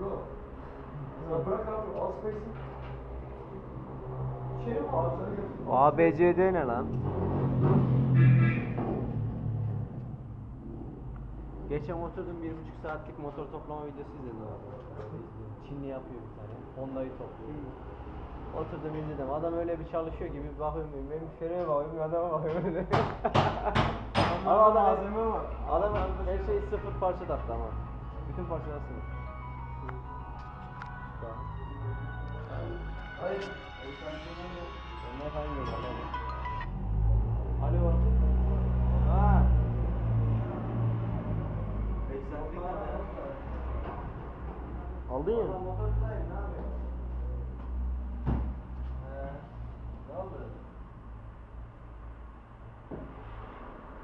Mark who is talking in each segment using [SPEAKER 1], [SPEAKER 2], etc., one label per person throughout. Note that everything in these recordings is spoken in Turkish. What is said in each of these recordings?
[SPEAKER 1] Bro. Ya bırak abi al space'i. Şey mi.
[SPEAKER 2] ABCD ne lan? Geçen oturdum bir buçuk saatlik motor toplama videosu izledim abi. Çinli yapıyor bir tane. Honda'yı topluyor. Oturdum izledim. Adam öyle bir çalışıyor gibi bir bakıyorum. Ben müşteriye bakıyorum, adama bakıyorum öyle. ama adam
[SPEAKER 1] malzeme var.
[SPEAKER 2] Adam her şey sıfır parça taktı ama. Bütün parçalar sıfır.
[SPEAKER 1] Hayır.
[SPEAKER 2] Efendim diyorum adamı. Alo. Ha. Aldın ya.
[SPEAKER 1] Motor sahibi ne yapıyor? He. Ne oldu?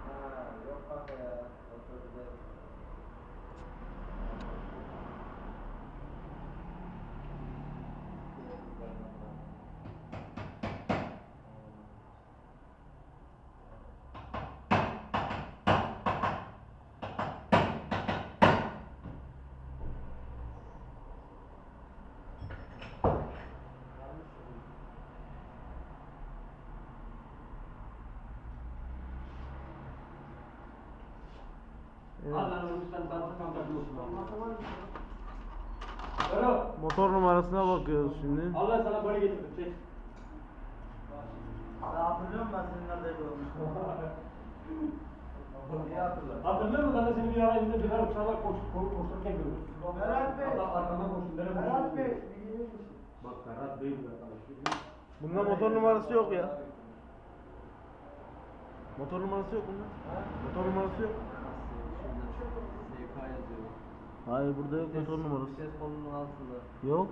[SPEAKER 1] Ha, yok bak ya. Motor güzel.
[SPEAKER 3] Motor numarasına bakıyoruz şimdi.
[SPEAKER 4] Allah sana böyle getirdim. Çek.
[SPEAKER 1] Hatırlıyor musun ben senin hatırlarım.
[SPEAKER 4] Hatırlıyor musun? Ben de seni bir ara elinde birer uçağla koş, koş, koştururken gördüm.
[SPEAKER 1] Ferhat Bey.
[SPEAKER 4] Allah. Nereye
[SPEAKER 1] Ferhat
[SPEAKER 4] koştum?
[SPEAKER 1] Bey. bir gelir misin?
[SPEAKER 4] Bak Ferhat Bey bu arkadaş.
[SPEAKER 3] Bunda motor numarası yok ya. Motor numarası yok bunda. Motor numarası yok.
[SPEAKER 2] SK yazıyor.
[SPEAKER 3] Hayır burada yok motor numarası.
[SPEAKER 2] Ses kolunun altında.
[SPEAKER 3] Yok.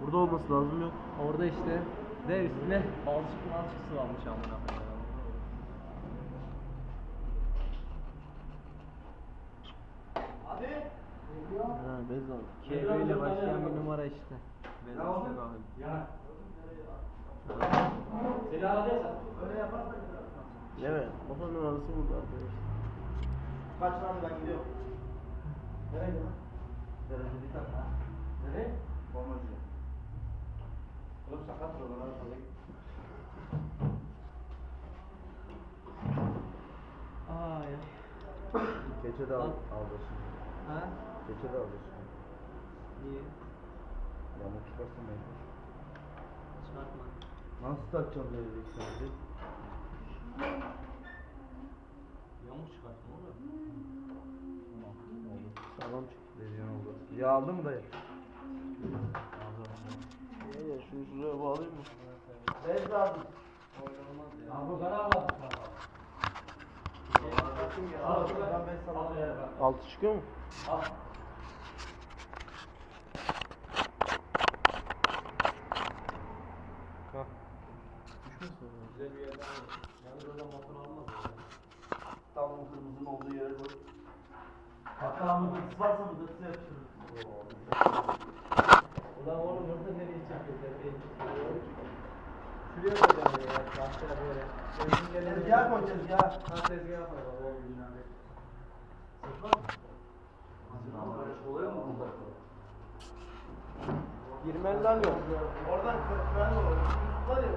[SPEAKER 3] Burada olması lazım yok.
[SPEAKER 2] Orada işte de üstüne balçık malçık sıvanmış amına koyayım.
[SPEAKER 3] Ha bez var.
[SPEAKER 2] KB ile başlayan bir numara işte. De işte bakayım.
[SPEAKER 4] Ya. Seni aradı ya sen.
[SPEAKER 1] Öyle yaparsak
[SPEAKER 3] Evet. Motor numarası burada arkadaşlar.
[SPEAKER 1] Kaç lan ben gidiyorum.
[SPEAKER 4] Nereye gidiyorsun?
[SPEAKER 1] Dereceli tak ha.
[SPEAKER 4] Nereye?
[SPEAKER 1] Bombacı.
[SPEAKER 4] Oğlum sakat. Hadi.
[SPEAKER 2] Aa ya.
[SPEAKER 3] Keçe de al, alacaksın.
[SPEAKER 2] Ha?
[SPEAKER 3] Keçe de alacaksın.
[SPEAKER 2] Niye?
[SPEAKER 3] Yamuk çıkarsın mecbur.
[SPEAKER 2] Çıkartma.
[SPEAKER 3] Nasıl takacağım dereceli sence?
[SPEAKER 2] Yamuk çıkartma oğlum.
[SPEAKER 3] Oldu. Sağlam çıktı. Lezyon oldu. Ya aldın mı dayı? İyi ya şunu şuraya bağlayayım mı?
[SPEAKER 1] Bez lazım.
[SPEAKER 4] Abi bu kadar var.
[SPEAKER 3] Altı çıkıyor mu?
[SPEAKER 4] Al.
[SPEAKER 3] Hah.
[SPEAKER 2] Güzel bir yerden al. Yalnız oradan motor almaz ya.
[SPEAKER 1] Tam o kırmızının olduğu yere koy. Hatta mızıksı yapıştırırız.
[SPEAKER 2] Ulan oğlum orada nereye çekiyor? Tepeye çekiyor. Şuraya koyacağım ya. Başka böyle.
[SPEAKER 1] Tezgah koyacağız ya.
[SPEAKER 2] Ha tezgah koyalım. Oğlum binada.
[SPEAKER 1] Oluyor mu burada?
[SPEAKER 2] Girmen lan yok.
[SPEAKER 1] Oradan kırıklar olur. Var ya.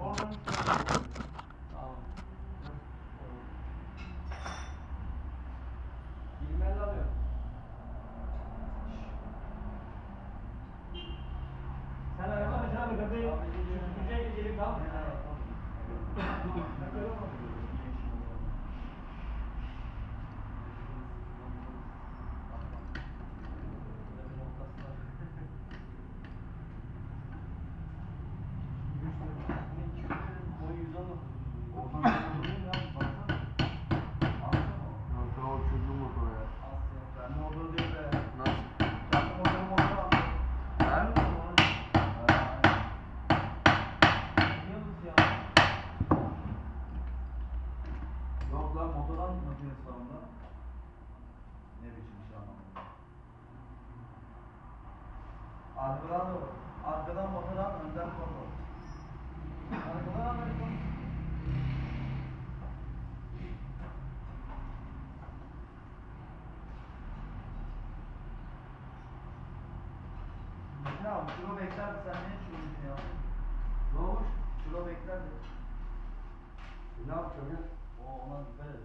[SPEAKER 1] Oradan
[SPEAKER 2] Tamam.
[SPEAKER 4] İstanbul'a
[SPEAKER 3] motor
[SPEAKER 1] almadın İstanbul'a. Ne biçim şey ama. Arkadan da Arkadan motor al, önden motor. Arkadan al, önden Ya kilo bekler sen ne içiyorsun ya?
[SPEAKER 3] Doğuş kilo
[SPEAKER 1] bekler de.
[SPEAKER 3] Ne yapacağım ya?
[SPEAKER 1] Ona dikkat et.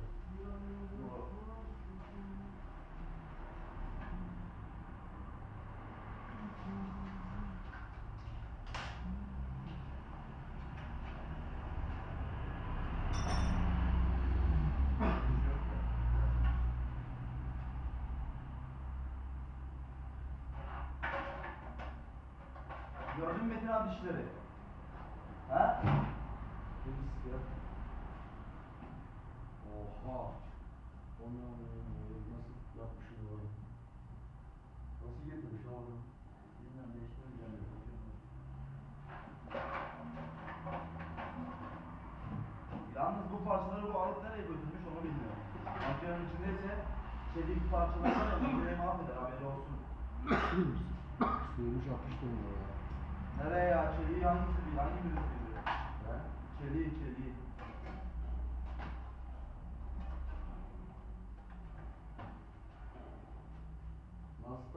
[SPEAKER 1] Gördün mü Metin abi dişleri? Ha?
[SPEAKER 3] Birisi ya. Oha. Onu nasıl yapmışım bunu? Nasıl getirmiş ama?
[SPEAKER 1] Bilmem değiştirmeyeceğim. Yalnız bu parçaları bu alıp nereye götürmüş onu bilmiyorum. Makinenin içindeyse çelik parçalar var ya makineyi mahveder haberi olsun.
[SPEAKER 3] Suyumuş atmıştı onu ya.
[SPEAKER 1] Nereye ya çeliği hangisi bil hangi birisi biliyor?
[SPEAKER 3] He?
[SPEAKER 1] Çeliği çeliği.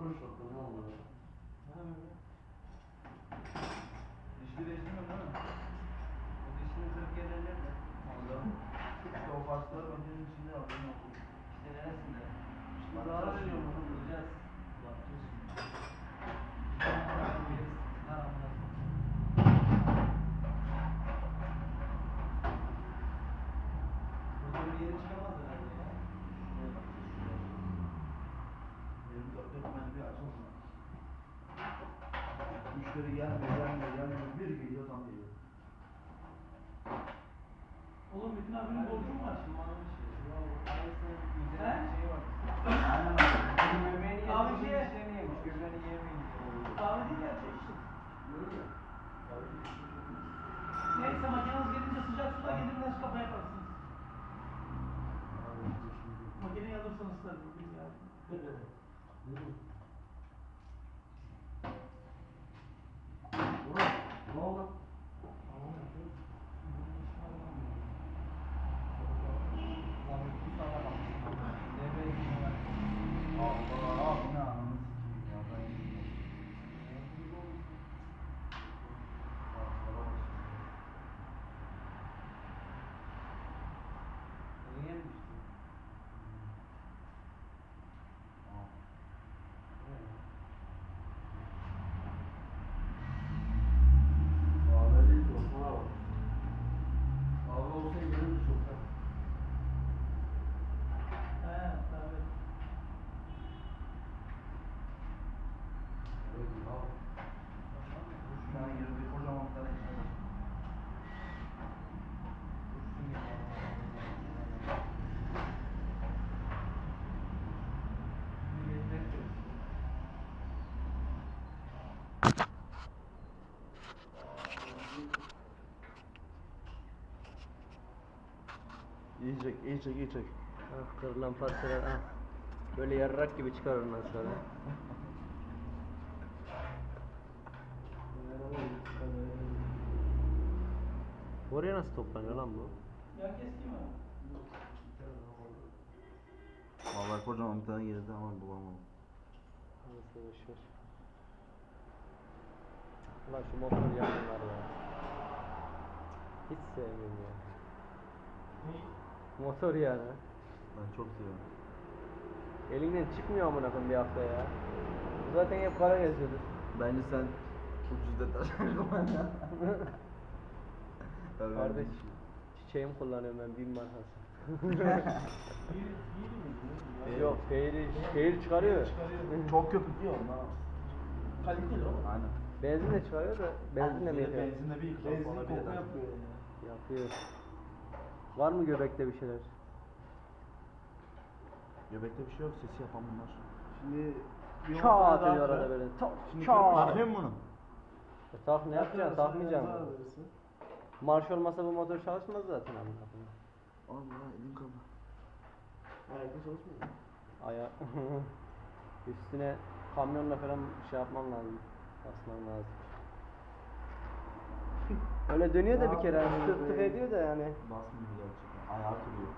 [SPEAKER 3] Nasıl tanıştın ya onları?
[SPEAKER 1] Dişli değiştirmiyor değil mi?
[SPEAKER 2] O dişini Türkiye'de nerede?
[SPEAKER 1] Anladım. İşte o parçaları makinenin içinde haberin olsun.
[SPEAKER 2] İşte neresinde?
[SPEAKER 1] Bana ara veriyor bunu bulacağız.
[SPEAKER 2] Bakacağız Motorun yeri çıkamaz herhalde ya. Şuraya bak.
[SPEAKER 1] Benim dört dört bir açılsın. Müşteri gelmiyor, gelmiyor, gelmiyor. Bir geliyor tam geliyor.
[SPEAKER 4] Oğlum Metin abinin borcu mu var?
[SPEAKER 2] Şimdi bana bir şey.
[SPEAKER 4] Abi şey-
[SPEAKER 2] yemeyince oluyor.
[SPEAKER 4] Kahve değil ya çay içtim. Neyse makineniz gelince sıcak suda gidin nasıl kafa yaparsınız. Makineyi alırsanız tabii. biz yani.
[SPEAKER 3] Ne oldu?
[SPEAKER 1] Allah, bu ne ananı sikeyim ya, ben bilmiyorum. Parçalara bak.
[SPEAKER 2] Niye yemiştin?
[SPEAKER 1] Aa.
[SPEAKER 3] Kahve değil, Osman'a bak. Kahve olsa gelirdi çoktan.
[SPEAKER 4] He tabii.
[SPEAKER 3] Evet, al.
[SPEAKER 1] Şuna girdi, kocaman bir tane içine.
[SPEAKER 3] İyi çek, iyi çek, iyi çek.
[SPEAKER 2] Ah kırılan parçalar ah. Böyle yarrak gibi çıkar ondan sonra. Oraya nasıl toplanıyor lan bu?
[SPEAKER 4] Ya keski mi?
[SPEAKER 1] Vallahi kocaman bir tane girdi ama bulamadım.
[SPEAKER 2] Neyse boşver. Ulan şu motor yanlar ya. Hiç sevmiyorum ya. Motor yani.
[SPEAKER 1] Ben çok seviyorum.
[SPEAKER 2] Elinden çıkmıyor amına koyayım bir hafta ya. Zaten hep para geziyordur.
[SPEAKER 1] Bence sen ucuz detay ya.
[SPEAKER 2] Kardeş çiçeğim kullanıyorum ben bin markası. Yok şehri, şehir çıkarıyor.
[SPEAKER 1] Çok köpüklüyor ondan.
[SPEAKER 4] Kaliteli o.
[SPEAKER 1] Aynen.
[SPEAKER 2] Benzin de çıkarıyor da benzinle mi yapıyor?
[SPEAKER 1] Benzinle bir yıkıyor sonra bir eder.
[SPEAKER 2] Yapıyor. Var mı göbekte bir şeyler?
[SPEAKER 1] Göbekte bir şey yok sesi yapan bunlar.
[SPEAKER 3] Şimdi bir
[SPEAKER 2] Çağ
[SPEAKER 3] ortaya
[SPEAKER 2] atıyor
[SPEAKER 3] daha
[SPEAKER 2] arada
[SPEAKER 3] kırar.
[SPEAKER 2] böyle. Tak,
[SPEAKER 3] Şimdi.
[SPEAKER 1] Takayım mı bunu?
[SPEAKER 2] E, tak ne yapacaksın? Takmayacaksın. Marş olmasa bu motor çalışmaz zaten amına koyayım.
[SPEAKER 1] Allah elim kaldı.
[SPEAKER 3] Ayakta çalışmıyor. mu?
[SPEAKER 2] Aya üstüne kamyonla falan şey yapman lazım. Basman lazım. Öyle dönüyor da bir kere tık tık ediyor da yani.
[SPEAKER 1] Basmıyor gerçekten. Ayağı kırıyor.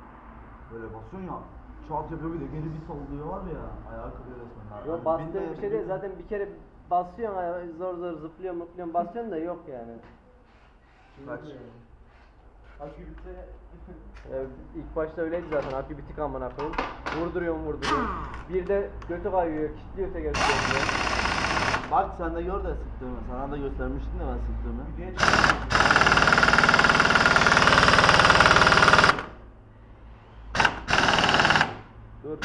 [SPEAKER 1] Böyle basıyorsun ya. Çat yapıyor bir de geri bir sallıyor var ya. Ayağı kırıyor resmen.
[SPEAKER 2] Yok bastığı
[SPEAKER 1] bin de
[SPEAKER 2] bir şey değil zaten bir kere basıyorsun ayağı, zor zor zıplıyor mıplıyorsun basıyorsun da yok yani.
[SPEAKER 1] Kaç?
[SPEAKER 3] Akü bitse
[SPEAKER 2] Ee, ilk başta öyleydi zaten akü bitik amına koyayım. Vurduruyorum vurduruyorum. Bir de götü kayıyor, kilitliyor teker teker.
[SPEAKER 1] Bak sen de gör de sıktığımı. Sana da göstermiştim de ben sıktığımı.
[SPEAKER 2] Dur.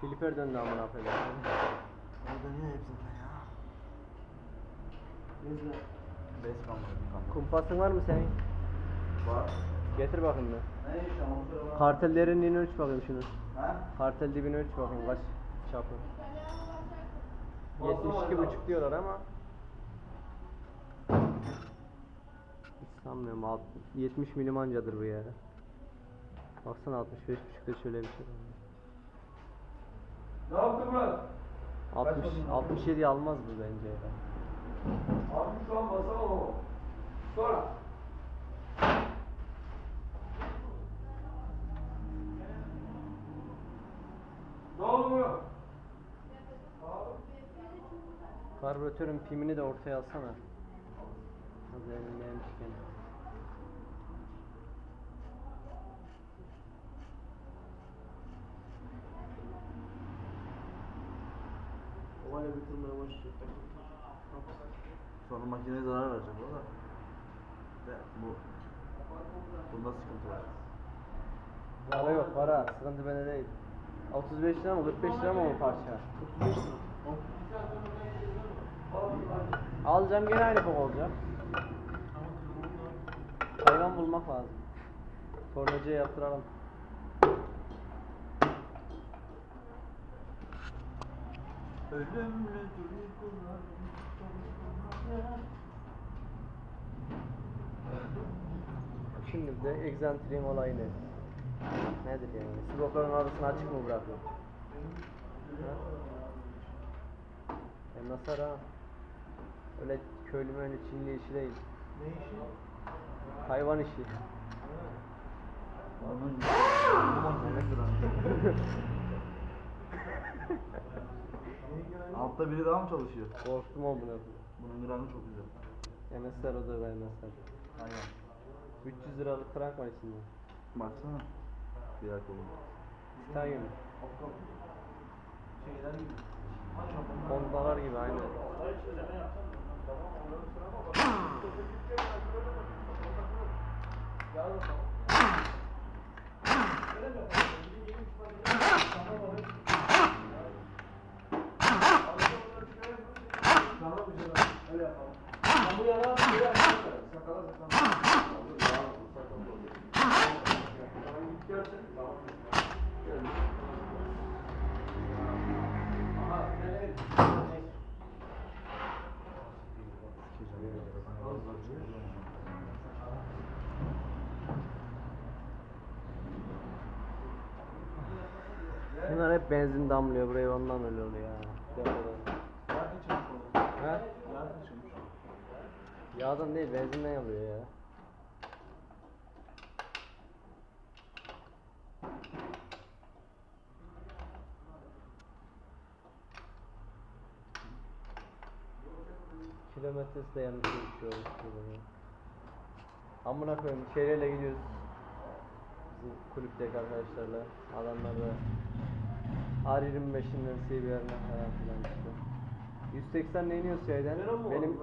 [SPEAKER 2] Filiper döndü amına koyayım.
[SPEAKER 1] Orada niye hep zaten ya? Kalmadı bir kalmadı.
[SPEAKER 2] Kumpasın var mı senin?
[SPEAKER 1] Var.
[SPEAKER 2] Getir bakayım bir.
[SPEAKER 1] Ne iş ama onu.
[SPEAKER 2] Kartel derinliğini ölç bakayım şunu.
[SPEAKER 1] Ha?
[SPEAKER 2] Kartel dibini ölç bakayım kaç çapı. 72 buçuk diyorlar ama sanmıyorum alt- 70 milim ancadır bu yani. Baksana 65 buçukta şöyle bir şey.
[SPEAKER 3] Ne yaptı Murat?
[SPEAKER 2] 60 67 almaz bu bence.
[SPEAKER 3] Abi şu an basamam ama. Sonra. Ne oldu Murat?
[SPEAKER 2] Karbüratörün pimini de ortaya alsana. Az elindeymişken.
[SPEAKER 3] Olayla bitirmeye başlayacak.
[SPEAKER 1] Sonra makineye zarar verecek o da. Ve bu bunda sıkıntı var.
[SPEAKER 2] Para yok para. Sıkıntı bende değil. 35 lira mı 45 lira mı o parça?
[SPEAKER 3] 35 lira.
[SPEAKER 2] Alacağım gene aynı bok olacak. Hayvan bulmak lazım. Tornacıya yaptıralım.
[SPEAKER 1] Ölümlü duygular.
[SPEAKER 2] Şimdi de egzantriğin olayı ne? Nedir yani? Sibopların arasını açık mı bırakıyor? Ha? E nasıl ha? Öyle köylü öyle Çinli işi değil.
[SPEAKER 3] Ne işi?
[SPEAKER 2] Hayvan işi.
[SPEAKER 1] Onun ne kadar? Altta biri daha mı çalışıyor?
[SPEAKER 2] Korktum o bunu.
[SPEAKER 1] Bunun gramı çok güzel.
[SPEAKER 2] MSR o da be MSR.
[SPEAKER 1] Aynen.
[SPEAKER 2] 300 liralık krank var içinde.
[SPEAKER 1] Baksana. Bir dakika oğlum.
[SPEAKER 2] Titanium.
[SPEAKER 3] Şeyler gibi.
[SPEAKER 2] Hondalar gibi aynı.
[SPEAKER 3] Tamam güzel abi. Öyle yapalım. Ben bu yana böyle yapalım. Sakala sakala. Aha, evet.
[SPEAKER 2] Bunlar hep benzin damlıyor buraya ondan öyle oluyor ya.
[SPEAKER 3] Nerede çalışıyor?
[SPEAKER 2] He?
[SPEAKER 3] Nerede çalışıyor?
[SPEAKER 2] Yağdan değil benzinden alıyor ya. Kilometresi de yanlış bir şey olmuş burada ya. Amına koyayım çeyreğiyle gidiyoruz. Bizim kulüpteki arkadaşlarla. Adamlar da R25'inden CBR'ine falan filan işte. 180 ile iniyoruz şeyden. Benim?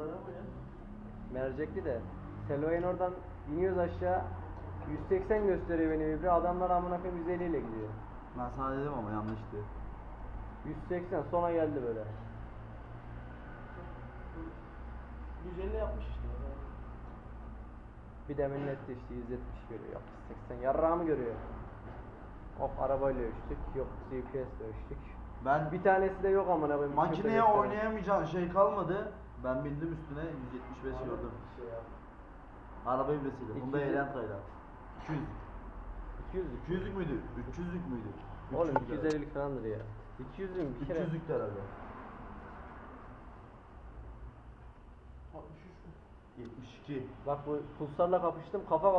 [SPEAKER 2] Mercekli de. Selvayen oradan iniyoruz aşağı. 180 gösteriyor beni bir Adamlar amına koyayım 150 ile gidiyor.
[SPEAKER 1] Ben sana dedim ama yanlıştı.
[SPEAKER 2] 180 sona geldi böyle.
[SPEAKER 3] 150 yapmış işte.
[SPEAKER 2] Bir de milletti işte 170 görüyor. Yok 180 yarrağımı görüyor. Of arabayla ölçtük. Yok GPS ile ölçtük.
[SPEAKER 1] Ben
[SPEAKER 2] Bir tanesi de yok amına koyayım.
[SPEAKER 1] makineye
[SPEAKER 2] Kötü gösteren.
[SPEAKER 1] oynayamayacağın şey kalmadı. Ben bindim üstüne 175 gördüm. Arabayı bile sildim. Bunda
[SPEAKER 2] 200.
[SPEAKER 1] Elanta'yla. 200.
[SPEAKER 2] 200
[SPEAKER 1] 200'lük müydü? 300'lük müydü?
[SPEAKER 2] Oğlum
[SPEAKER 1] 300'lük herhalde.
[SPEAKER 2] 250'lik falandır ya. 200 'ün bir kere.
[SPEAKER 1] 300'lük herhalde.
[SPEAKER 3] 63
[SPEAKER 1] 72.
[SPEAKER 2] Bak bu pulsarla kapıştım kafa kafa.